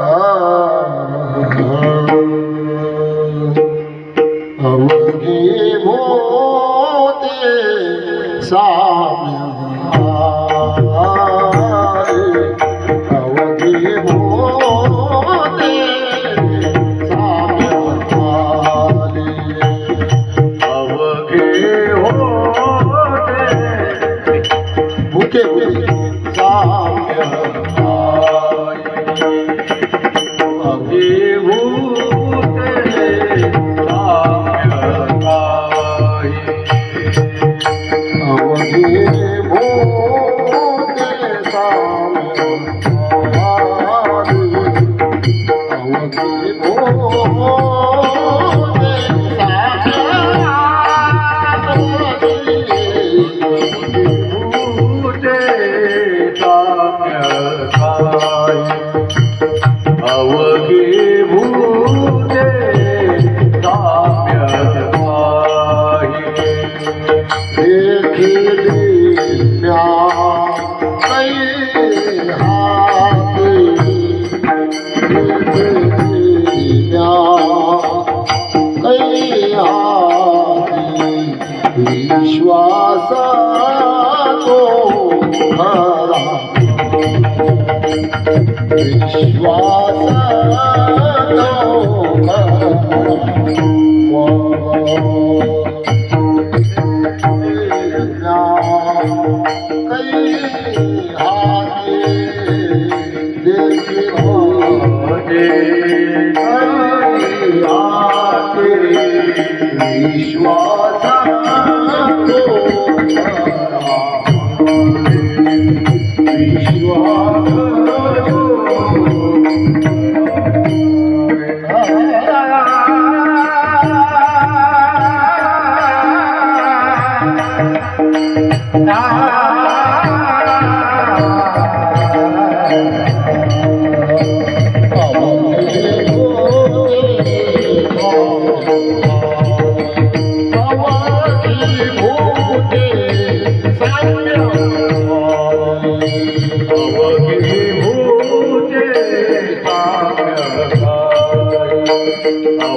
আল্লাহ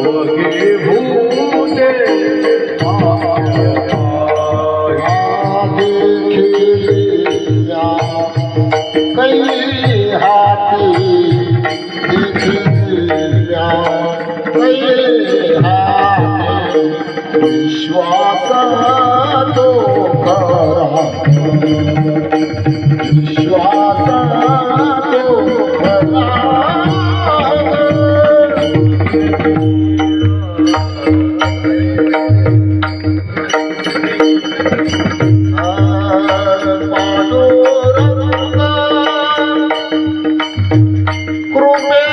अवघे भूते कृपे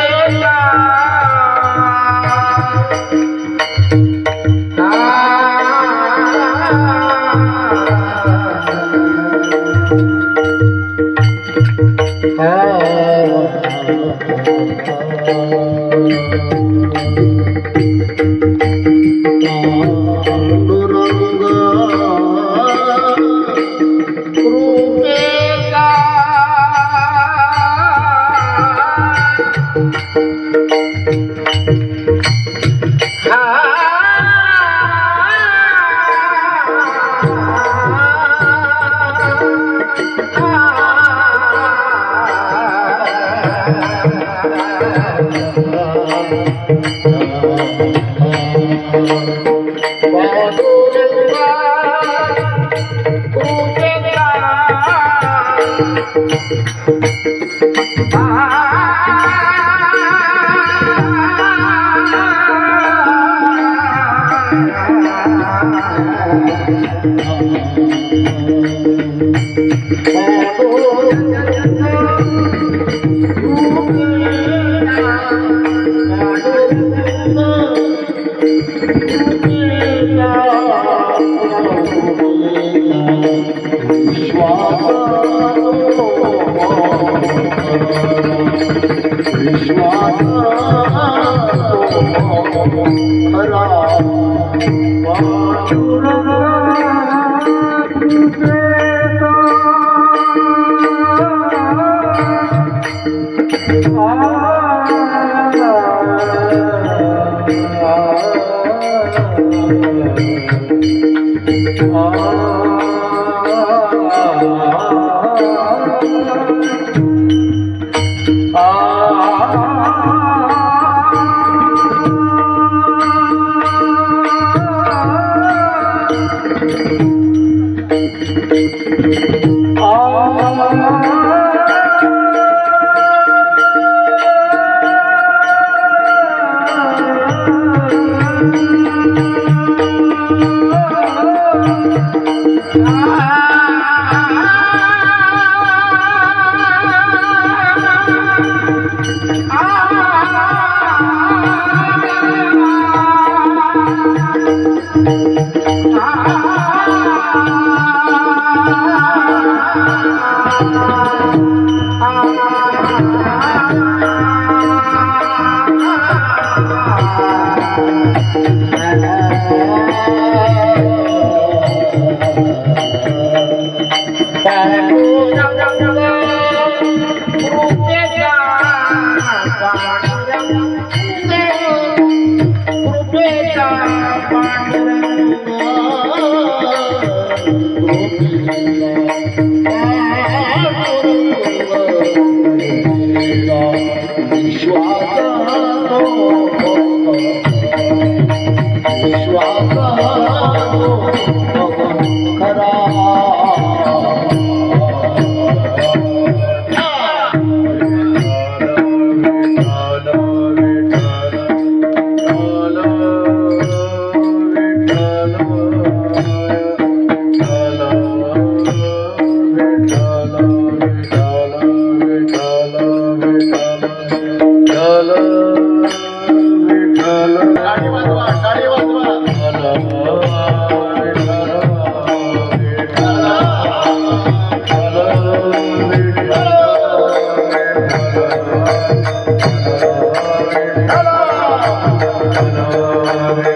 टाळी Amen.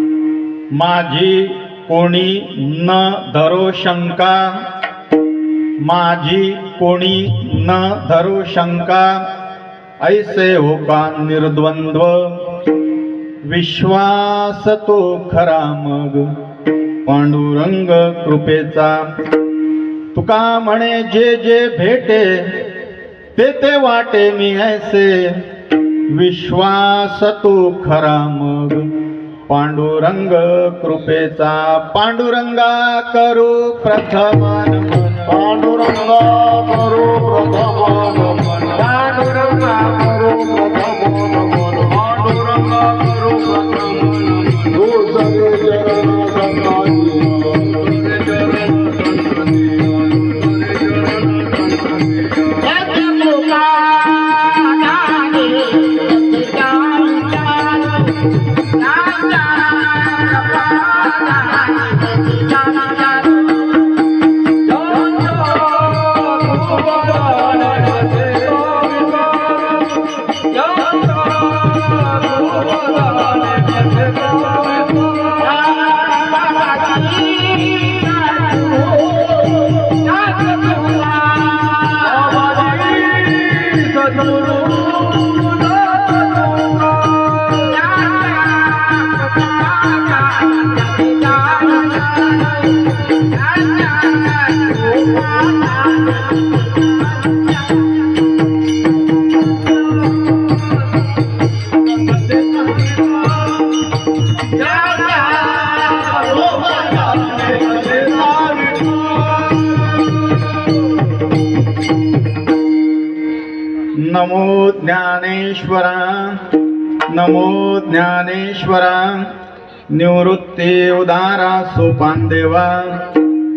माझी कोणी न धरो शंका. माझी कोणी न धरो शंका. ऐसे होका निर्द्वंद्व? विश्वास तो खरा मग. पांडुरंग कृपेचा. तुका म्हणे जे जे भेटे ते ते वाटे मी ऐसे. विश्वास तो खरा मग. पांडुरंग कृपेचा पांडुरंगा करू प्रथमान पांडुरंगा करो प्रथम पांडुरंगा करो प्रथम पांडुरंगा करो प्रथम ज्ञानेश्वरा नमो ज्ञानेश्वरा निवृत्ती उदारा सोपान देवा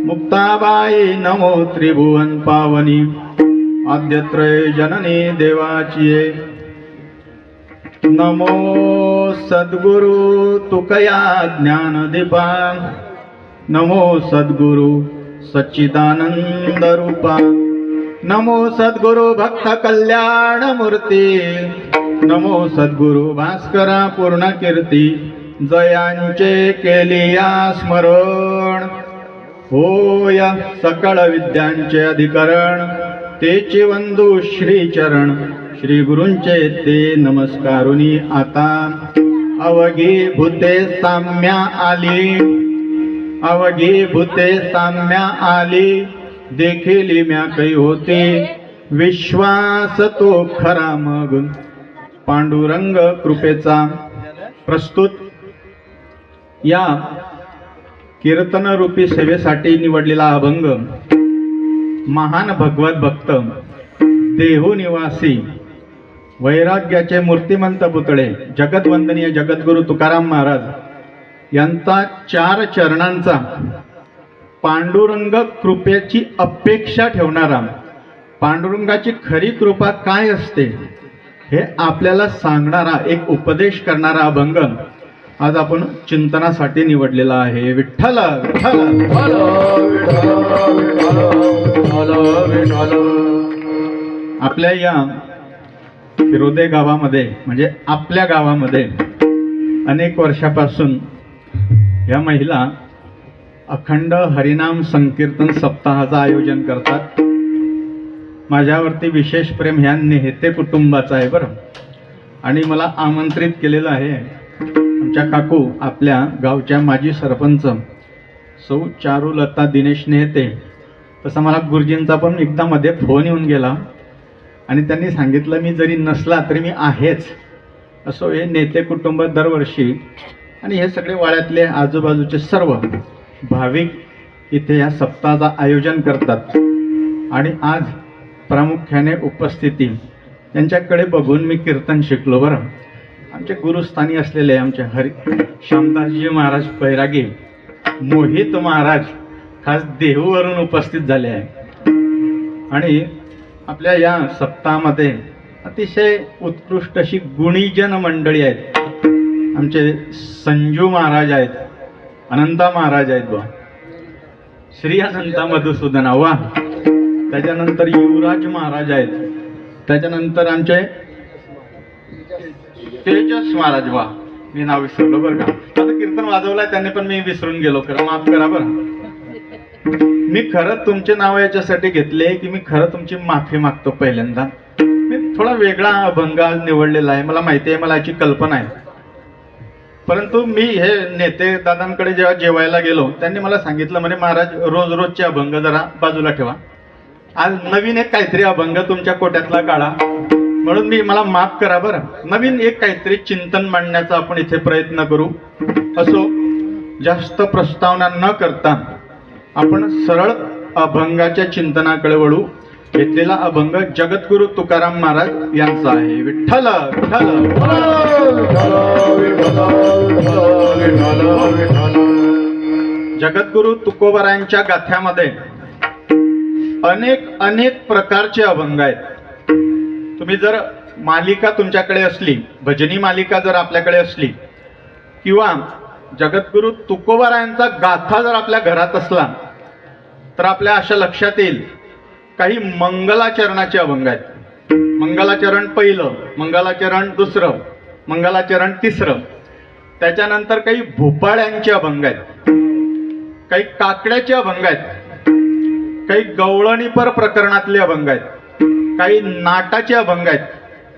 मुक्ताबाई नमो त्रिभुवन पावनी आद्यत्रय जननी देवाची नमो सद्गुरु तुकया ज्ञानदीपा नमो सद्गुरु सच्चिदानंद रूपा नमो सद्गुरु भक्त कल्याण मूर्ती नमो सद्गुरु भास्करा पूर्ण कीर्ती जयांचे केलिया स्मरण. होय सकळ विद्यांचे अधिकरण तेचे वंदू श्रीचरण. श्री गुरूंचे ते नमस्कारुनी आता. अवघी भूते साम्या आली. अवघी भूते साम्या आली. देखील म्या काही होते. विश्वास तो खरा मग. पांडुरंग कृपेचा प्रस्तुत या कीर्तन रूपी सेवेसाठी निवडलेला अभंग महान भगवत भक्त देहू निवासी वैराग्याचे मूर्तिमंत पुतळे जगतवंदनीय जगद्गुरु तुकाराम महाराज यांचा चार चरणांचा पांडुरंग कृपेची अपेक्षा ठेवणारा पांडुरंगाची खरी कृपा काय असते? हे आपल्याला सांगणारा एक उपदेश करणारा अभंग. आज आपण चिंतनासाठी निवडलेला आहे. विठ्ठल विठ्ठल. आपल्या या हिरोदे गावामध्ये म्हणजे आपल्या गावामध्ये अनेक वर्षापासून या महिला अखंड हरिनाम संकीर्तन सप्ताहाचं आयोजन करतात. माझ्यावरती विशेष प्रेम ह्या नेहते कुटुंबाचं आहे बरं. आणि मला आमंत्रित केलेलं आहे आमच्या काकू आपल्या गावच्या माजी सरपंच सौ चारुलता दिनेश नेहते. तसा मला गुरुजींचा पण एकदा मध्ये फोन येऊन गेला. आणि त्यांनी सांगितलं मी जरी नसला तरी मी आहेच. असो हे नेते कुटुंब दरवर्षी आणि हे सगळे वाड्यातले आजूबाजूचे सर्व भाविक इथे या सप्ताहाचं आयोजन करतात. आणि आज प्रामुख्याने उपस्थिती. त्यांच्याकडे बघून मी कीर्तन शिकलो बरं. आमचे गुरुस्थानी असलेले आमचे हरी श्यामदासजी महाराज बैरागी मोहित महाराज खास देहूवरून उपस्थित झाले आहे. आणि आपल्या या सप्ताहामध्ये अतिशय उत्कृष्ट अशी गुणीजन मंडळी आहेत. आमचे संजू महाराज आहेत अनंता महाराज आहेत बा श्री अनंता मधुसूदन वा. त्याच्यानंतर युवराज महाराज आहेत. त्याच्यानंतर आमचे तेजस महाराज वा. मी नाव विसरलो बरं का? आता कीर्तन वाजवलंय त्यांनी पण मी विसरून गेलो. खरं माफ करा बरं. मी खरं तुमचे नाव याच्यासाठी घेतले की मी खरं तुमची माफी मागतो पहिल्यांदा. मी थोडा वेगळा अभंग आज निवडलेला आहे. मला माहिती आहे मला याची कल्पना आहे. परंतु मी हे नेते दादांकडे जेव्हा जेवायला गेलो त्यांनी मला सांगितलं म्हणे महाराज रोज रोजचे अभंग जरा बाजूला ठेवा. आज नवीन एक काहीतरी अभंग तुमच्या कोट्यातला काढा. म्हणून मी मला माफ करा बरं. नवीन एक काहीतरी चिंतन मांडण्याचा आपण इथे प्रयत्न करू. असो जास्त प्रस्तावना न करता आपण सरळ अभंगाच्या चिंतनाकडे वळू. घेतलेला अभंग जगद्गुरु तुकाराम महाराज यांचा आहे. विठ्ठल विठ्ठल जगद्गुरु तुकोबरायांच्या गाथ्यामध्ये अनेक अनेक प्रकारचे अभंग आहेत. तुम्ही जर मालिका तुमच्याकडे असली भजनी मालिका जर आपल्याकडे असली किंवा जगद्गुरु तुकोबारायांचा गाथा जर आपल्या घरात असला तर आपल्या अशा लक्षात येईल काही मंगलाचरणाचे अभंग आहेत. मंगलाचरण पहिलं मंगलाचरण दुसरं मंगलाचरण तिसरं. त्याच्यानंतर काही भोपाळ्यांचे अभंग आहेत. काही काकड्याचे अभंग आहेत. काही गवळणीपर प्रकरणातले अभंग आहेत. काही नाटाचे अभंग आहेत.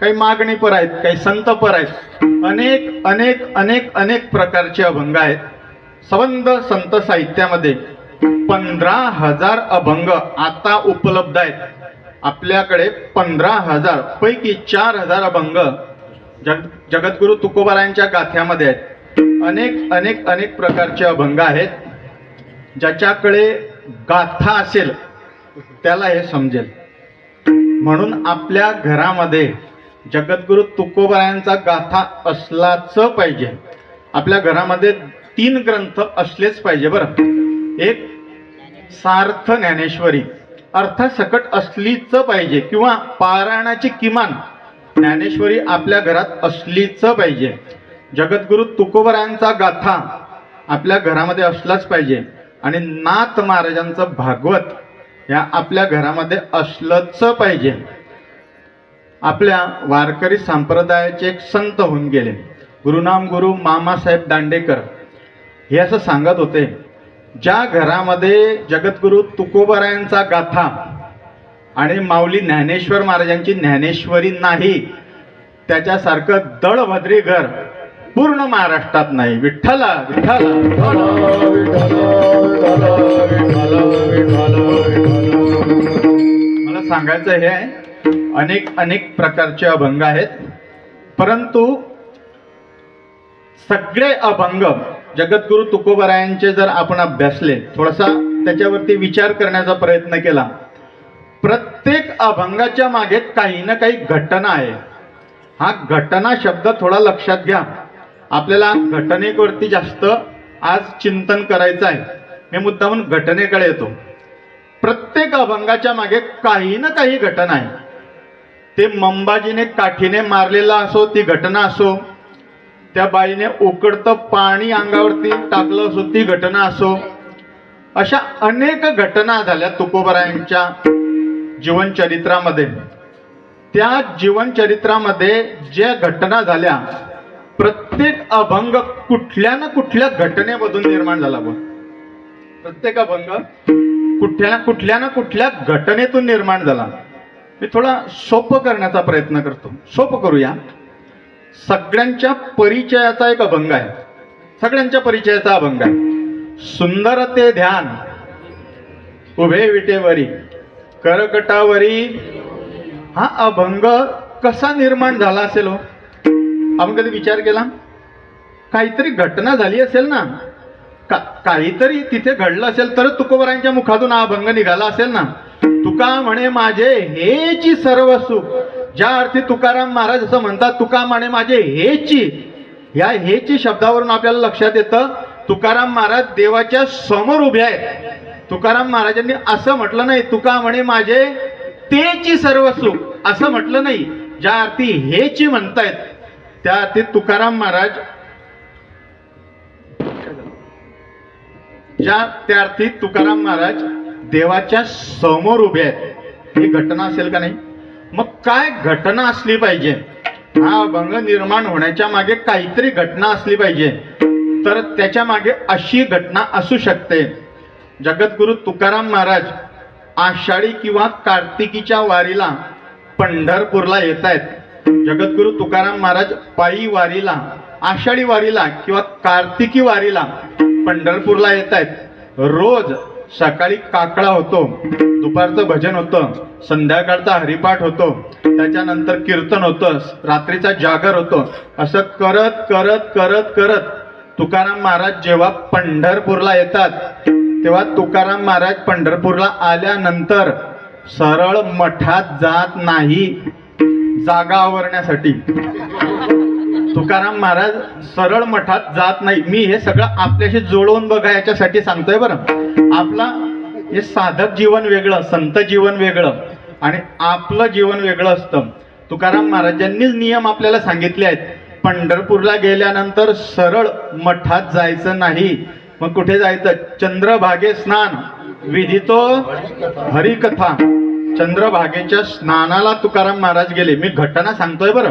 काही मागणीपर आहेत काही संतपर आहेत. अनेक अनेक अनेक अनेक प्रकारचे अभंग आहेत. संबंध संत साहित्यामध्ये पंधरा हजार अभंग आता उपलब्ध आहेत. आपल्याकडे पंधरा हजार पैकी चार हजार अभंग जग जगद्गुरु तुकोबारायांच्या गाथ्यामध्ये आहेत. अनेक अनेक अनेक प्रकारचे अभंग आहेत. ज्याच्याकडे गाथा असेल त्याला हे समजेल. म्हणून आपल्या घरामध्ये जगद्गुरु तुकोबारायांचा गाथा असलाच पाहिजे. आपल्या घरामध्ये तीन ग्रंथ असलेच पाहिजे बरं. एक सार्थ ज्ञानेश्वरी. अर्थसकट असलीच पाहिजे किंवा पारायणाची किमान ज्ञानेश्वरी आपल्या घरात असलीच पाहिजे. जगद्गुरु तुकोबरायांचा गाथा आपल्या घरामध्ये असलाच पाहिजे. आणि नाथ महाराजांचं भागवत या आपल्या घरामध्ये असलंच पाहिजे. आपल्या वारकरी संप्रदायाचे एक संत होऊन गेले. गुरुनाम गुरु मामासाहेब दांडेकर. हे असं सांगत होते ज्या घरामध्ये जगद्गुरु तुकोबरायांचा गाथा आणि माऊली ज्ञानेश्वर महाराजांची ज्ञानेश्वरी नाही त्याच्यासारखं दळभद्री घर पूर्ण महाराष्ट्रात नाही. विठ्ठला विठ्ठला. मला सांगायचं हे आहे अनेक अनेक प्रकारचे अभंग आहेत. परंतु सगळे अभंग जगद्गुरु तुकोबरायांचे जर आपण अभ्यासले थोडासा त्याच्यावरती विचार करण्याचा प्रयत्न केला. प्रत्येक अभंगाच्या मागे काही ना काही घटना आहे. हा घटना शब्द थोडा लक्षात घ्या. आपल्याला घटनेवरती जास्त आज चिंतन करायचं आहे. मी मुद्दामून घटनेकडे येतो. प्रत्येक अभंगाच्या मागे काही ना काही घटना आहे. ते मंबाजीने काठीने मारलेला असो ती घटना असो त्या बाईने उकडतं पाणी अंगावरती टाकलं असो ती घटना असो अशा अनेक घटना झाल्या तुकोबरायांच्या जीवनचरित्रामध्ये. त्या जीवनचरित्रामध्ये ज्या घटना झाल्या प्रत्येक अभंग कुठल्या ना कुठल्या घटनेमधून निर्माण झाला बघ प्रत्येक अभंग कुठल्या ना कुठल्या ना कुठल्या घटनेतून निर्माण झाला. मी थोडा सोपं करण्याचा प्रयत्न करतो. सोपं करूया. सगळ्यांच्या परिचयाचा एक अभंग आहे. सगळ्यांच्या परिचयाचा अभंग आहे. सुंदर ते ध्यान उभे विटेवरी करकटावरी. हा अभंग कसा निर्माण झाला असेल हो? आपण कधी विचार केला? काहीतरी घटना झाली असेल ना? का काहीतरी तिथे घडलं असेल तर तुकोबरांच्या मुखातून हा अभंग निघाला असेल ना? तुका म्हणे माझे हेची सर्व सुख. ज्या अर्थी तुकाराम महाराज असं म्हणतात तुका म्हणे माझे हेची. या हेची शब्दावरून आपल्याला लक्षात येतं तुकाराम महाराज देवाच्या समोर उभे आहेत. तुकाराम महाराजांनी असं म्हटलं नाही तुका म्हणे माझे तेची सर्व सुख. असं म्हटलं नाही ज्या अर्थी हेची म्हणतायत. त्या अर्थी तुकाराम महाराज ज्या त्या अर्थी तुकाराम महाराज देवाच्या समोर उभे आहेत. ही घटना असेल का नाही? मग काय घटना असली पाहिजे? हा अभंग निर्माण होण्याच्या मागे काहीतरी घटना असली पाहिजे. तर त्याच्यामागे अशी घटना असू शकते. जगद्गुरु तुकाराम महाराज आषाढी किंवा कार्तिकीच्या वारीला पंढरपूरला येत आहेत जगद्गुरु तुकाराम महाराज पायी वारीला आषाढी वारीला किंवा कार्तिकी वारीला पंढरपूरला येत आहेत. रोज सकाळी काकडा होतो दुपारचं भजन होतं संध्याकाळचा हरिपाठ होतो त्याच्यानंतर कीर्तन होतं रात्रीचा जागर होतो. असं करत करत करत करत तुकाराम महाराज जेव्हा पंढरपूरला येतात तेव्हा तुकाराम महाराज पंढरपूरला आल्यानंतर सरळ मठात जात नाही. जागा आवरण्यासाठी. तुकाराम महाराज सरळ मठात जात नाही. मी हे सगळं आपल्याशी जोडवून बघा याच्यासाठी सांगतोय बरं. आपला हे साधक जीवन वेगळं संत जीवन वेगळं आणि आपलं जीवन वेगळं असतं. तुकाराम महाराजांनीच नियम आपल्याला सांगितले आहेत. पंढरपूरला गेल्यानंतर सरळ मठात जायचं नाही. मग कुठे जायचं? चंद्रभागे स्नान. विधितो हरिकथा. चंद्रभागेच्या स्नानाला तुकाराम महाराज गेले. मी घटना सांगतोय बरं.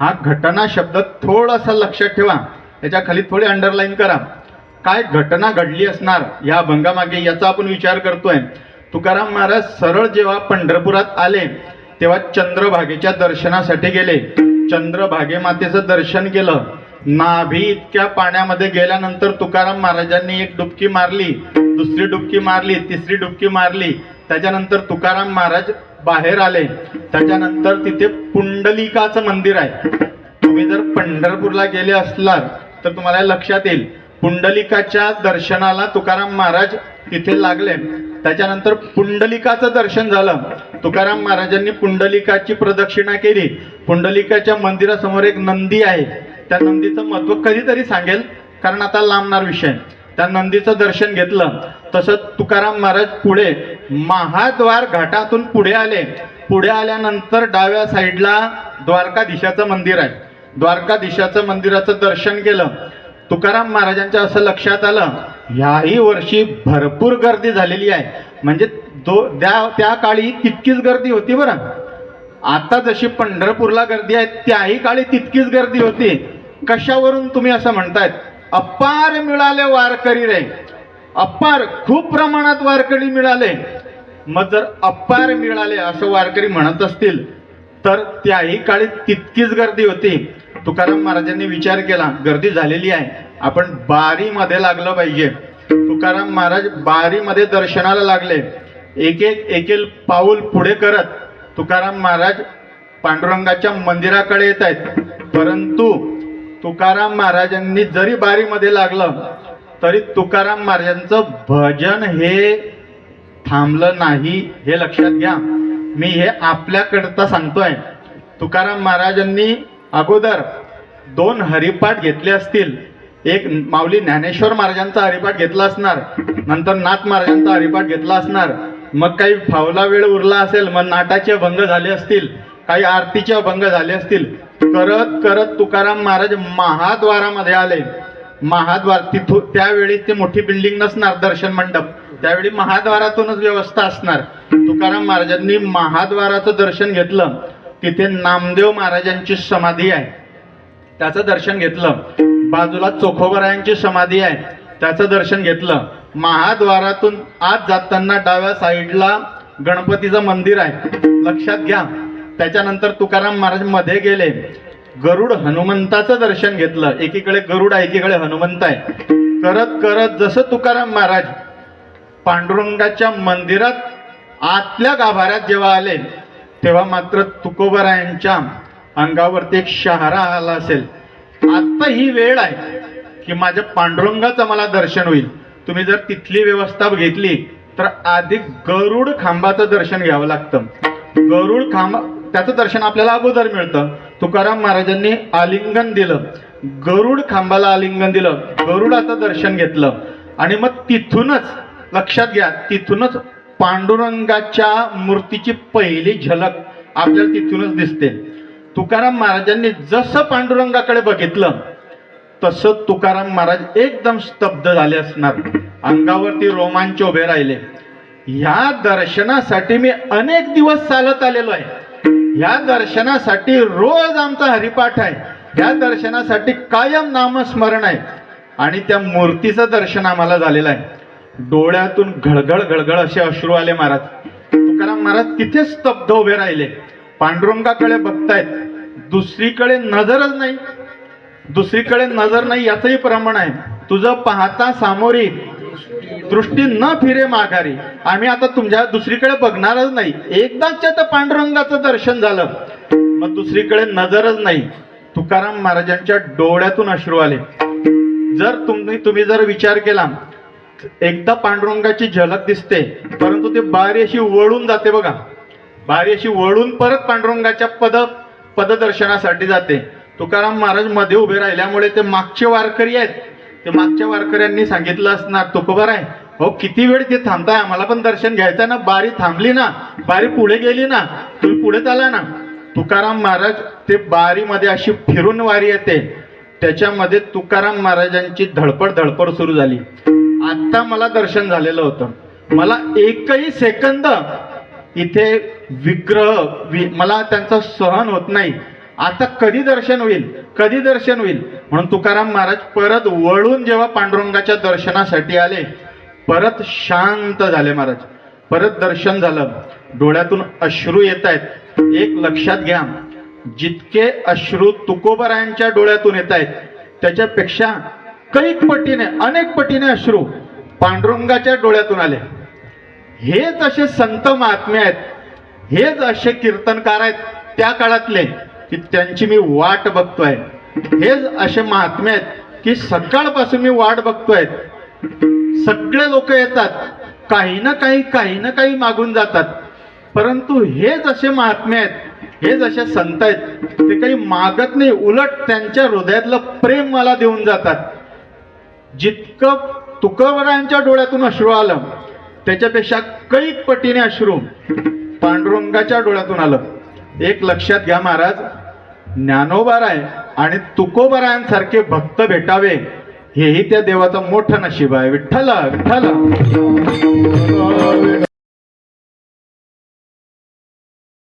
हा घटना शब्द थोडासा लक्षात ठेवा. त्याच्याखाली थोडी अंडरलाईन करा. काय घटना घडली असणार या अभंगामागे याचा आपण विचार करतोय. तुकाराम महाराज सरळ जेव्हा पंढरपुरात आले तेव्हा चंद्रभागेच्या दर्शनासाठी गेले. चंद्रभागे मातेचं दर्शन केलं. नाभी इतक्या पाण्यामध्ये गेल्यानंतर तुकाराम महाराजांनी एक डुबकी मारली दुसरी डुबकी मारली तिसरी डुबकी मारली. त्याच्यानंतर तुकाराम महाराज बाहेर आले. त्याच्यानंतर तिथे पुंडलिकाचं मंदिर आहे. तुम्ही जर पंढरपूरला गेले असलात तर तुम्हाला लक्षात येईल. पुंडलिकाच्या दर्शनाला तुकाराम महाराज तिथे लागले. त्याच्यानंतर पुंडलिकाचं दर्शन झालं. तुकाराम महाराजांनी पुंडलिकाची प्रदक्षिणा केली. पुंडलिकाच्या मंदिरासमोर एक नंदी आहे. त्या नंदीचं महत्त्व कधीतरी सांगेल कारण आता लांबणार विषय. त्या नंदीचं दर्शन घेतलं. तसं तुकाराम महाराज पुढे महाद्वार घाटातून पुढे आले. पुढे आल्यानंतर डाव्या साईडला द्वारकाधीशाचं मंदिर आहे. द्वारकाधीशाचं मंदिराचं दर्शन केलं. तुकाराम महाराजांच्या असं लक्षात आलं ह्याही वर्षी भरपूर गर्दी झालेली आहे. म्हणजे दो त्या त्या काळी तितकीच गर्दी होती बरं. आता जशी पंढरपूरला गर्दी आहे त्याही काळी तितकीच गर्दी होती. कशावरून तुम्ही असं म्हणतायत? अपार मिळाले वारकरी रे. अपार खूप प्रमाणात वारकरी मिळाले. मग जर अपार मिळाले असं वारकरी म्हणत असतील तर त्याही काळी तितकीच गर्दी होती. तुकाराम महाराजांनी विचार केला गर्दी झालेली आहे. आपण बारीमध्ये लागलं पाहिजे. तुकाराम महाराज बारीमध्ये दर्शनाला लागले. एक एक एकेल पाऊल पुढे करत तुकाराम महाराज पांडुरंगाच्या मंदिराकडे येत आहेत. परंतु तुकाराम महाराजांनी जरी बारीमध्ये लागलं तरी तुकाराम महाराजांचं भजन हे थांबलं नाही हे लक्षात घ्या. मी हे आपल्याकडता सांगतोय. तुकाराम महाराजांनी अगोदर दोन हरिपाठ घेतले असतील. एक माऊली ज्ञानेश्वर महाराजांचा हरिपाठ घेतला असणार नंतर नाथ महाराजांचा हरिपाठ घेतला असणार. मग काही फावला वेळ उरला असेल मग नाटाचे भंग झाले असतील काही आरतीचे भंग झाले असतील करत करत तुकाराम महाराज महाद्वारामध्ये आले. महाद्वार तिथून त्यावेळी ते मोठी बिल्डिंग नसणार दर्शन मंडप. त्यावेळी महाद्वारातूनच व्यवस्था असणार. तुकाराम महाराजांनी महाद्वाराचं दर्शन घेतलं. तिथे नामदेव महाराजांची समाधी आहे. त्याचं दर्शन घेतलं. बाजूला चोखोबरायांची समाधी आहे. त्याचं दर्शन घेतलं. महाद्वारातून आत जाताना डाव्या साईडला गणपतीचं मंदिर आहे. लक्षात घ्या. त्याच्यानंतर तुकाराम महाराजमध्ये गेले. गरुड हनुमंताचं दर्शन घेतलं. एकीकडे गरुड आहे एकीकडे हनुमंत आहे. करत करत जसं तुकाराम महाराज पांडुरंगाच्या मंदिरात आतल्या गाभाऱ्यात जेव्हा आले तेव्हा मात्र तुकोबरायांच्या अंगावरती एक शहारा आला असेल. आत्ता ही वेळ आहे की माझ्या पांडुरंगाचं मला दर्शन होईल. तुम्ही जर तिथली व्यवस्था घेतली तर आधी गरुड खांबाचं दर्शन घ्यावं लागतं. गरुड खांब त्याचं दर्शन आपल्याला अगोदर मिळतं. तुकाराम महाराजांनी आलिंगन दिलं. गरुड खांबाला आलिंगन दिलं. गरुडाचं दर्शन घेतलं. आणि मग तिथूनच लक्षात घ्या तिथूनच पांडुरंगाच्या मूर्तीची पहिली झलक आपल्याला तिथूनच दिसते. तुकाराम महाराजांनी जसं पांडुरंगाकडे बघितलं तसं तुकाराम महाराज एकदम स्तब्ध झाले असणार. अंगावरती रोमांच उभे राहिले. ह्या दर्शनासाठी मी अनेक दिवस चालत आलेलो आहे. ह्या दर्शनासाठी रोज आमचा हरिपाठ आहे. ह्या दर्शनासाठी कायम नामस्मरण आहे. आणि त्या मूर्तीचं दर्शन आम्हाला झालेलं आहे. डोळ्यातून घळघळ घळघळ असे अश्रू आले महाराज. तुकाराम महाराज तिथे स्तब्ध उभे राहिले. पांडुरंगाकडे बघतायत. दुसरीकडे नजरच नाही. दुसरीकडे नजर नाही याचंही प्रमाण आहे. तुझं पाहता सामोरी. दृष्टी न फिरे माघारी. आम्ही आता तुमच्या दुसरीकडे बघणारच नाही. एकदाच तर पांडुरंगाचं दर्शन झालं. मग दुसरीकडे नजरच नाही. तुकाराम महाराजांच्या डोळ्यातून अश्रू आले. जर तुम्ही तुम्ही जर विचार केला एकदा पांडुरंगाची झलक दिसते परंतु ते बारी अशी वळून जाते बघा. बारी अशी वळून परत पांडुरंगाच्या पद पददर्शनासाठी जाते. तुकाराम महाराजमध्ये उभे राहिल्यामुळे ते मागचे वारकरी आहेत. ते मागच्या वारकऱ्यांनी सांगितलं असणार तुकोबर आहे हो किती वेळ ते थांबताय? आम्हाला पण दर्शन घ्यायचं ना. बारी थांबली ना. बारी पुढे गेली ना. तुम्ही पुढे चाला ना. तुकाराम महाराज ते बारीमध्ये अशी फिरून वारी येते. त्याच्यामध्ये तुकाराम महाराजांची धडपड धडपड सुरू झाली. आता मला दर्शन झालेलं होतं. मला एकही सेकंद इथे विग्रह वि मला त्यांचा सहन होत नाही. आता कधी दर्शन होईल? कधी दर्शन होईल? म्हणून तुकाराम महाराज परत वळून जेव्हा पांडुरंगाच्या दर्शनासाठी आले परत शांत झाले महाराज. परत दर्शन झालं. डोळ्यातून अश्रू येत आहेत. एक लक्षात घ्या. जितके अश्रू तुकोबरायांच्या डोळ्यातून येत आहेत त्याच्यापेक्षा कैक पटीने अनेक पटीने अश्रू पांडुरंगाच्या डोळ्यातून आले. हेच असे संत महात्मे आहेत. हेच असे कीर्तनकार आहेत त्या काळातले. की त्यांची मी वाट बघतोय. हेच असे महात्मे आहेत की सकाळपासून मी वाट बघतोय. सगळे लोक येतात. काही ना काही काही ना काही मागून जातात. परंतु हे जसे महात्मे आहेत हे जसे संत आहेत ते काही मागत नाही उलट त्यांच्या हृदयातलं प्रेम मला देऊन जातात. जितकं तुकवरांच्या डोळ्यातून अश्रू आलं त्याच्यापेक्षा कैक पटीने अश्रू पांडुरंगाच्या डोळ्यातून आलं. एक लक्षात घ्या महाराज ज्ञानोबाराय आणि तुकोबारायांसारखे भक्त भेटावे हेही त्या देवाचं मोठं नशीब आहे. विठ्ठल विठ्ठल.